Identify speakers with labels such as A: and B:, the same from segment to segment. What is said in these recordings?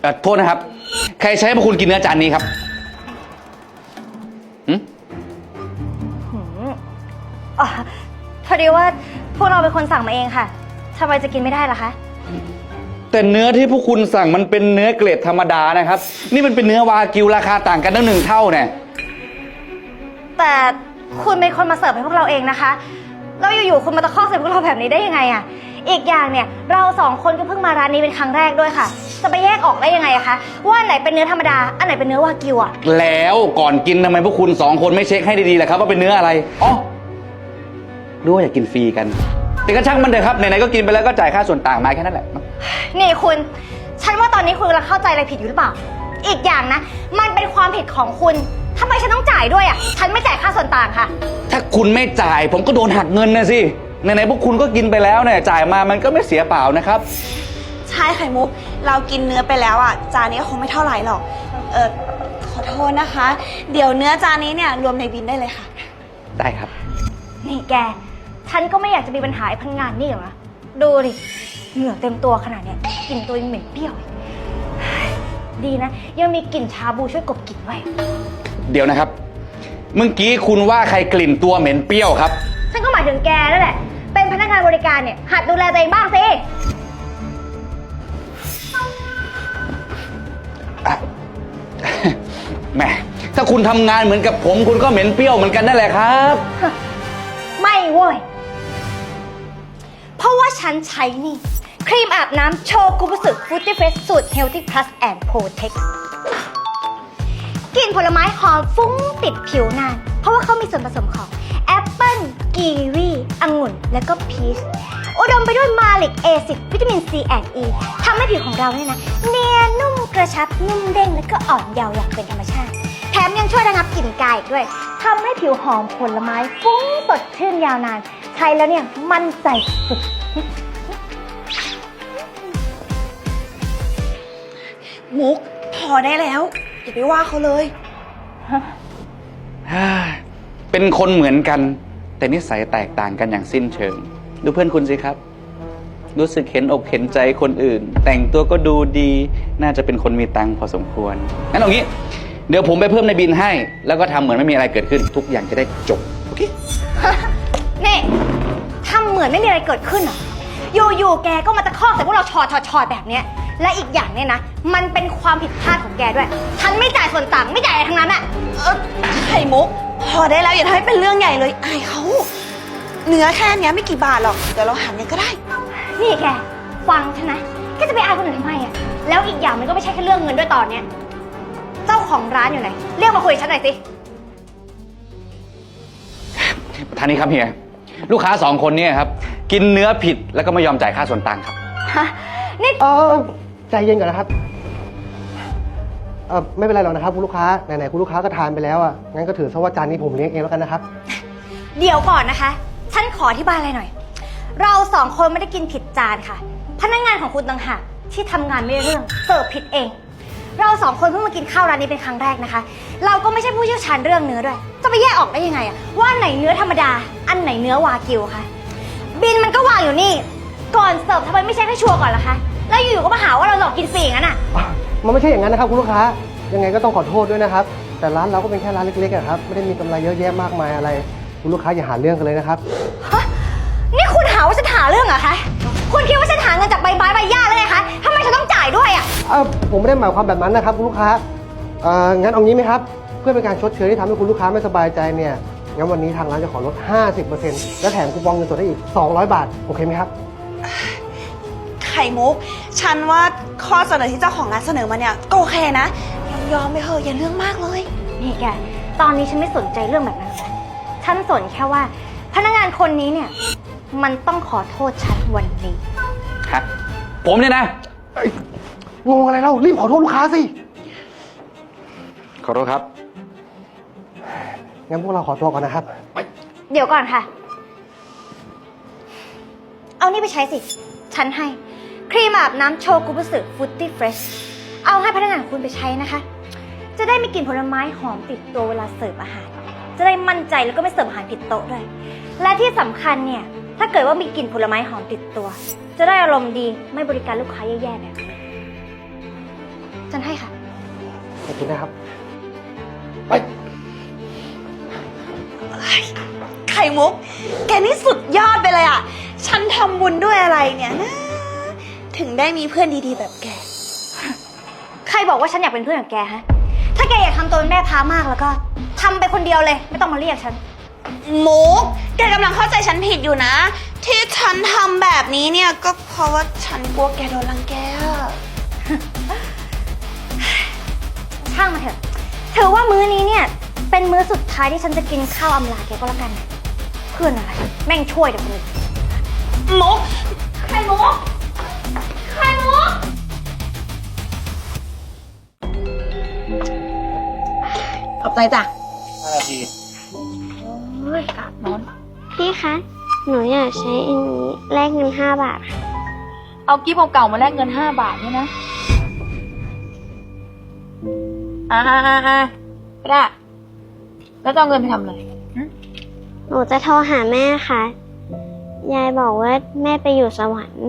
A: เอ่อโทษนะครับ ใครใช้ให้พวกคุณกินเนื้อจานนี้ครับหึ
B: อ๋อพอดีว่าพวกเราเป็นคนสั่งมาเองค่ะทำไมจะกินไม่ได้ล่ะคะ
A: แต่เนื้อที่พวกคุณสั่งมันเป็นเนื้อเกรดธรรมดานะครับ นี่มันเป็นเนื้อวากิวราคาต่างกันตั้งหนึ่งเท่าเนี่ย
B: แต่คุณเป็นคนมาเสิร์ฟให้พวกเราเองนะคะ แล้วอยู่ๆคุณมาตะคอกใส่พวกเราแบบนี้ได้ยังไงอะ อีกอย่างเนี่ยเราสองคนก็เพิ่งมาร้านนี้เป็นครั้งแรกด้วยค่ะ จะไปแยกออกได้ยังไงอะคะว่าอันไหนเป็นเนื้อธรรมดาอันไหนเป็นเนื้อวากิวอะ
A: แล้วก่อนกินทำไมพวกคุณสองคนไม่เช็คให้ดีๆล่ะครับว่าเป็นเนื้ออะไรอ๋อรู้ว่าอยากกินฟรีกัน แต่ก็ช่างมันเถอะครับไหนๆก็กินไปแล้วก็จ่ายค่าส่วนต่างมาแค่นั้นแหละ
B: นี่คุณฉันว่าตอนนี้คุณกำลังเข้าใจอะไรผิดอยู่หรือเปล่า อีกอย่างนะ มันเป็นความผิดของคุณทำไมฉันต้องจ่ายด้วยอะฉันไม่จ่ายค่าส่วนต่างค่ะ
A: ถ้าคุณไม่จ่ายผมก็โดนหักเงินนะสิ ไหนๆพวกคุณก็กินไปแล้วเนี่ยจ่ายมามันก็ไม่เสียเปล่านะครับ
C: ใช่ไข่มุก เรากินเนื้อไปแล้วอะ จานนี้คงไม่เท่าไหร่หรอก เออขอโทษนะคะ เดี๋ยวเนื้อจานนี้เนี่ยรวมในบินได้เลยค่ะ
A: ได้ครับ
B: นี่แก ฉันก็ไม่อยากจะมีปัญหาไอ้พนักงานนี่หรอกนะ ดูดิ เหงื่อเต็มตัวขนาดเนี้ยกลิ่นตัวยังเหม็นเปรี้ยวอีกเฮ้ยดีนะ ยังมีกลิ่นชาบูช่วยกลบกลิ่นไว้
A: เดี๋ยวนะครับ เมื่อกี้คุณว่าใครกลิ่นตัวเหม็นเปรี้ยวครับ
B: ฉันก็หมายถึงแกนั่นแหละ เป็นพนักงานบริการเนี่ยหัดดูแลตัวเองบ้างสิ
A: แหมถ้าคุณทำงานเหมือนกับผม คุณก็เหม็นเปรี้ยวเหมือนกันนั่นแหละครับ
B: ไม่เว้ย เพราะว่าฉันใช้นี่ ครีมอาบน้ำโชกุบุสึฟูตี้เฟสสูตร Healthy Plus and Protect กลิ่นผลไม้หอมฟุ้งติดผิวนาน เพราะว่าเขามีส่วนผสมของแอปเปิ้ล กีวีองุ่น และก็พีชอุดมไปด้วยมาลิกเอซิดวิตามินซีแอนด์อีทำให้ผิวของเราเนี่ยนะเนียนนุ่มกระชับนุ่มเด้ง และก็อ่อนเยาว์อย่างเป็นธรรมชาติ แถมยังช่วยระงับกลิ่นกายอีกด้วยทำให้ผิวหอมผลไม้ฟุ้งสดชื่นยาวนาน ใช้แล้วเนี่ยมั่นใจสุด
C: มุกพอได้แล้ว อย่าไปว่าเขาเลย
A: เป็นคนเหมือนกัน แต่นิสัยแตกต่างกันอย่างสิ้นเชิง ดูเพื่อนคุณสิครับ รู้สึกเห็นอกเห็นใจคนอื่น แต่งตัวก็ดูดีน่าจะเป็นคนมีตังค์พอสมควรงั้นเอางี้ เดี๋ยวผมไปเพิ่มในบินให้ แล้วก็ทำเหมือนไม่มีอะไรเกิดขึ้น ทุกอย่างจะได้จบโอเค
B: นี่ทำเหมือนไม่มีอะไรเกิดขึ้นเหรออยู่ๆแกก็มาตะคอกใส่พวกเราชอดชอดชอดแบบเนี้ย และอีกอย่างเนี่ยนะ มันเป็นความผิดพลาดของแกด้วย ฉันไม่จ่ายส่วนต่างไม่จ่ายอะไรทั้งนั้นอะ
C: เออไข่มุก พอได้แล้วอย่าทำให้เป็นเรื่องใหญ่เลยอายเขาเนื้อแค่เนี้ยไม่กี่บาทหรอกเดี๋ยวเราหันเนี่ยก็ได้
B: นี่แกฟังฉันนะแกจะไปอายคนอื่นทำไมอะแล้วอีกอย่างมันก็ไม่ใช่แค่เรื่องเงินด้วยตอนเนี้ยเจ้าของร้านอยู่ไหนเรียกมาคุยกับฉันหน่อยสิ
A: ท่านนี้ครับเฮียลูกค้าสองคนเนี่ยครับ กินเนื้อผิดแล้วก็ไม่ยอมจ่ายค่าส่วนต่างครับ
B: ฮะนี่
D: เออ ใจเย็นก่อนนะครับเออไม่เป็นไรหรอกนะครับคุณลูกค้าไหนๆคุณลูกค้าก็ทานไปแล้วอะงั้นก็ถือซะว่าจานนี้ผมเลี้ยงเองแล้วกันนะครับ
B: เดี๋ยวก่อนนะคะ ฉันขออธิบายอะไรหน่อย เราสองคนไม่ได้กินผิดจานค่ะ พนักงานของคุณต่างหากที่ทำงานไม่เรื่องเสิร์ฟผิดเอง เราสองคนเพิ่งมากินข้าวร้านนี้เป็นครั้งแรกนะคะ เราก็ไม่ใช่ผู้เชี่ยวชาญเรื่องเนื้อด้วย จะไปแยกออกได้ยังไงอะว่าอันไหนเนื้อธรรมดา อันไหนเนื้อวากิวคะ บินมันก็วางอยู่นี่ ก่อนเสิร์ฟทำไมไม่เช็คให้ชัวร์ก่อนล่ะคะ แล้วอยู่ๆก็มาหาว่าเราหลอกกินฟรีอย่างนั้นอะ
D: มันไม่ใช่อย่างนั้นนะครับคุณลูกค้า ยังไงก็ต้องขอโทษด้วยนะครับ แต่ร้านเราก็เป็นแค่ร้านเล็กๆอะครับ ไม่ได้มีกำไรเยอะแยะมากมายอะไร คุณลูกค้าอย่าหาเรื่องกันเลยนะครับ
B: ฮะนี่คุณหาว่าฉันหาเรื่องเหรอคะ คุณคิดว่าฉันหาเงินจากใบไม้ใบหญ้าเลยไงคะทำไมฉันต้องจ่ายด้วยอะ
D: เออผมไม่ได้หมายความแบบนั้นนะครับ คุณลูกค้าเอองั้นเอางี้ไหมครับ เพื่อเป็นการชดเชยที่ทำให้คุณลูกค้าไม่สบายใจเนี่ย งั้นวันนี้ทางร้านจะขอลด 50%และแถมคูปองเงินสดให้อีก 200 บาท โอเคไหมครับ
C: ไข่มุก ฉันว่าข้อเสนอที่เจ้าของร้านเสนอมาเนี่ยก็โอเคนะยอมยอมๆไปเถอะอย่าเรื่องมากเลย
B: นี่แก ตอนนี้ฉันไม่สนใจเรื่องแบบนั้นแล้วฉันสนแค่ว่า พนักงานคนนี้เนี่ย มันต้องขอโทษฉันวันนี้
A: ฮะผมเนี่ยนะ
D: งงอะไรเล่ารีบขอโทษลูกค้าสิ
A: ขอโทษครับ
D: งั้นพวกเราขอตัวก่อนนะครับ
B: เดี๋ยวก่อนค่ะ เอานี่ไปใช้สิ ฉันให้ ครีมอาบน้ำโชกุบุสึฟุตตี้เฟรชเอาให้พนักงานของคุณไปใช้นะคะ จะได้มีกลิ่นผลไม้หอมติดตัวเวลาเสิร์ฟอาหาร จะได้มั่นใจแล้วก็ไม่เสิร์ฟอาหารผิดโต๊ะด้วย และที่สำคัญเนี่ย ถ้าเกิดว่ามีกลิ่นผลไม้หอมติดตัว จะได้อารมณ์ดีไม่บริการลูกค้าแย่ๆแบบนี้ฉันให้ค่ะ
D: ขอบคุณนะครับ ไป
C: ไข่มุก แกนี่สุดยอดไปเลยอะ ฉันทำบุญด้วยอะไรเนี่ยนะ ถึงได้มีเพื่อนดีๆ แบบแก
B: ใครบอกว่าฉันอยากเป็นเพื่อนกับแกฮะ ถ้าแกอยากทำตัวเป็นแม่ค้ามากแล้วก็ทำไปคนเดียวเลย ไม่ต้องมาเรียกฉัน
C: มุก แกกำลังเข้าใจฉันผิดอยู่นะ ที่ฉันทำแบบนี้เนี่ยก็เพราะว่าฉันกลัวแกโดนรังแกอะ
B: ช่างมาเถอะถือว่ามื้อนี้เนี่ย เป็นมื้อสุดท้ายที่ฉันจะกินข้าวอำลาแกก็แล้วกัน เพื่อนอะไร แม่งช่วยแต่คนอื่น
C: มุก
B: ไข่มุก ข
C: อบใจจ้ะ
A: ห้านาที
E: พี่คะ หนูอยากใช้อันนี้แลกเงินห้าบาทค่ะ
F: เอากิฟต์เก่าๆมาแลกเงินห้าบาทเนี่ยนะ อ่าอ่าอ่าอ่าก็ได้ แล้วจะเอาเงินไปทำอะไร
E: หนูจะโทรหาแม่ค่ะ ยายบอกว่าแม่ไปอยู่สวรรค์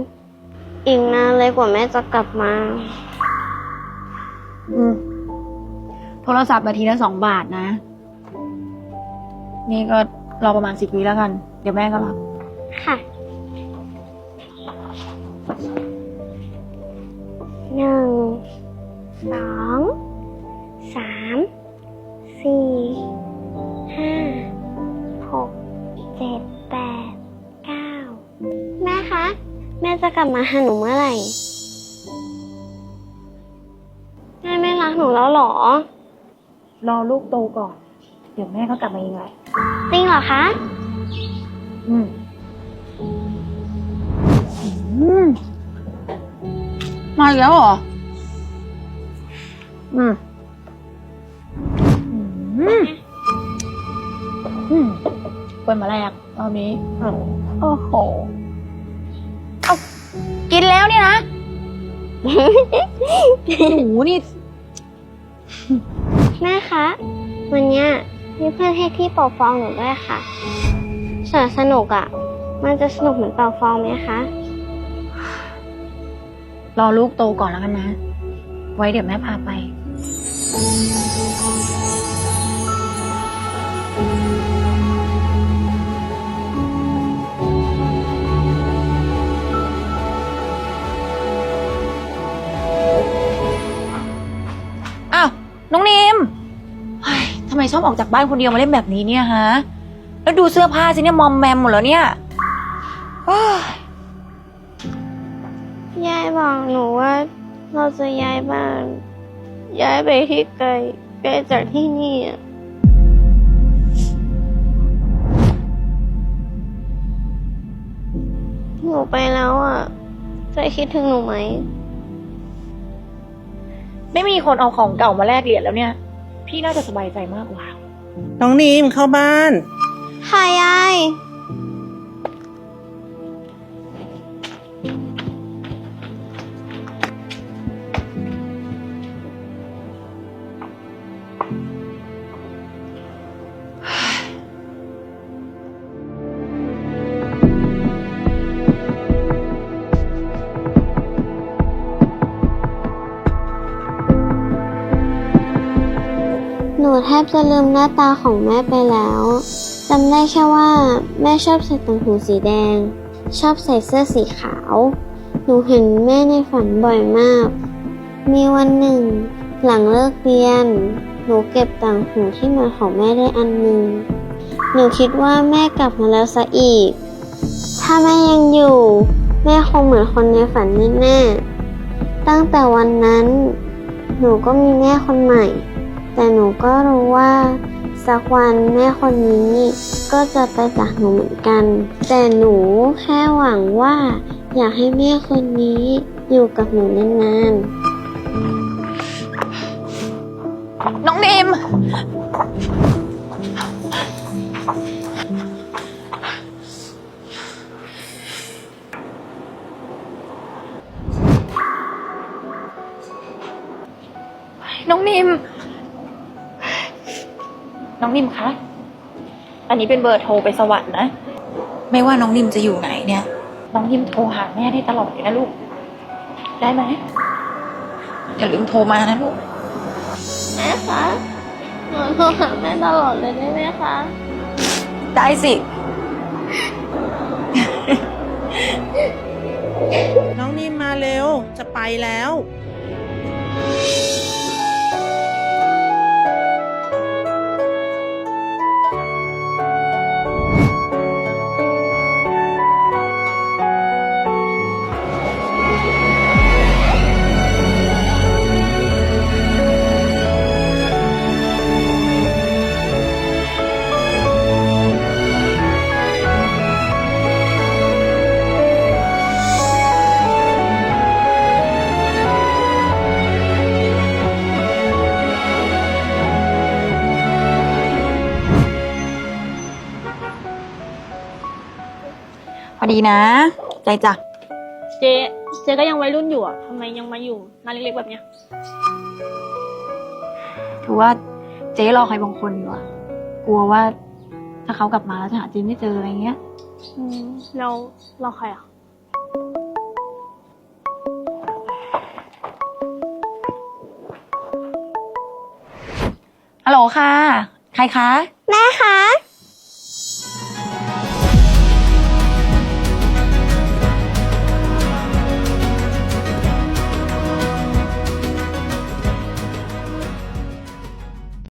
E: อีกนานเลยกว่าแม่จะกลับมา
F: อืม โทรศัพท์นาทีละสองบาทนะ นี่ก็รอประมาณสิบวิแล้วกัน เดี๋ยวแม่ก็รับ
E: ค่ะหนึ่งสองสามสี่ห้าหกเจ็ดแปดเก้าแม่คะ แม่จะกลับมาหาหนูเมื่อไหร่ รอ
F: ลูกโตก่อน เดี๋ยวแม่ก็กลับมาเองแหละ
E: จริงเหรอคะ
F: อืมอืมมาอีกแล้วเหรอ อืมอืมอืมเปิดมาแรกรอบนี้อืมโอ้โหเอากินแล้วเนี่ยนะ หนูนี่
E: แม่คะ วันเนี้ยมีเพื่อนให้ที่เป่าฟองหนูด้วยค่ะสวนสนุกอะ่ะ มันจะสนุกเหมือนเป่าฟองไหมคะ
F: รอลูกโตก่อนแล้วกันนะ ไว้เดี๋ยวแม่พาไป อบออกจากบ้านคนเดียวมาเล่นแบบนี้เนี่ยฮะ แล้วดูเสื้อผ้าสิเนี่ยมอมแมมหมดแล้วเนี่ยเฮ้ย
E: ยายบอกหนูว่าเราจะย้ายบ้าน ย้ายไปที่ไกลไกลจากที่นี่อะหนูไปแล้วอะจะคิดถึงหนูไหม
F: ไม่มีคนเอาของเก่ามาแลกเหรียญแล้วเนี่ย พี่น่าจะสบายใจมากกว่า
G: น้องนีมเข้าบ้าน
E: ค่ะยาย แทบจะลืมหน้าตาของแม่ไปแล้วจำได้แค่ว่า แม่ชอบใส่ต่างหูสีแดง ชอบใส่เสื้อสีขาว หนูเห็นแม่ในฝันบ่อยมาก มีวันหนึ่ง หลังเลิกเรียน หนูเก็บต่างหูที่มือนของแม่ได้อันหนึ่งหนูคิดว่าแม่กลับมาแล้วซะอีก ถ้าแม่ยังอยู่ แม่คงเหมือนคนในฝันแน่ๆตั้งแต่วันนั้น หนูก็มีแม่คนใหม่ แต่หนูก็รู้ว่า สักวันแม่คนนี้ก็จะไปจากหนูเหมือนกัน แต่หนูแค่หวังว่า อยากให้แม่คนนี้อยู่กับหนูนานๆ
F: น้องนิม น้องนิม น้องนิมคะ อันนี้เป็นเบอร์โทรไปสวรรค์นะ ไม่ว่าน้องนิมจะอยู่ไหนเนี่ย น้องนิมโทรหาแม่ได้ตลอดเลยนะลูก ได้ไหมอย่าลืมโทรมานะลูก
E: แม่คะหนูโทรหาแม่ตลอดเลยได้ไหมคะ
F: ได้สิ
G: น้องนิมมาเร็ว จะไปแล้ว
F: ดีนะ ใจจ้ะ
H: เจ๊เจ๊ก็ยังวัยรุ่นอยู่อะทำไมยังมาอยู่ร้านเล็กๆแบบเนี้ย
F: ถือว่าเจ๊รอใครบางคนอยู่อะกลัวว่า ถ้าเขากลับมาแล้วจะหาเจ๊ไม่เจออะไรเงี้ย
H: อืมแล้วรอใครอะ
F: ฮัลโหลค่ะ ใครคะ
E: แม่คะ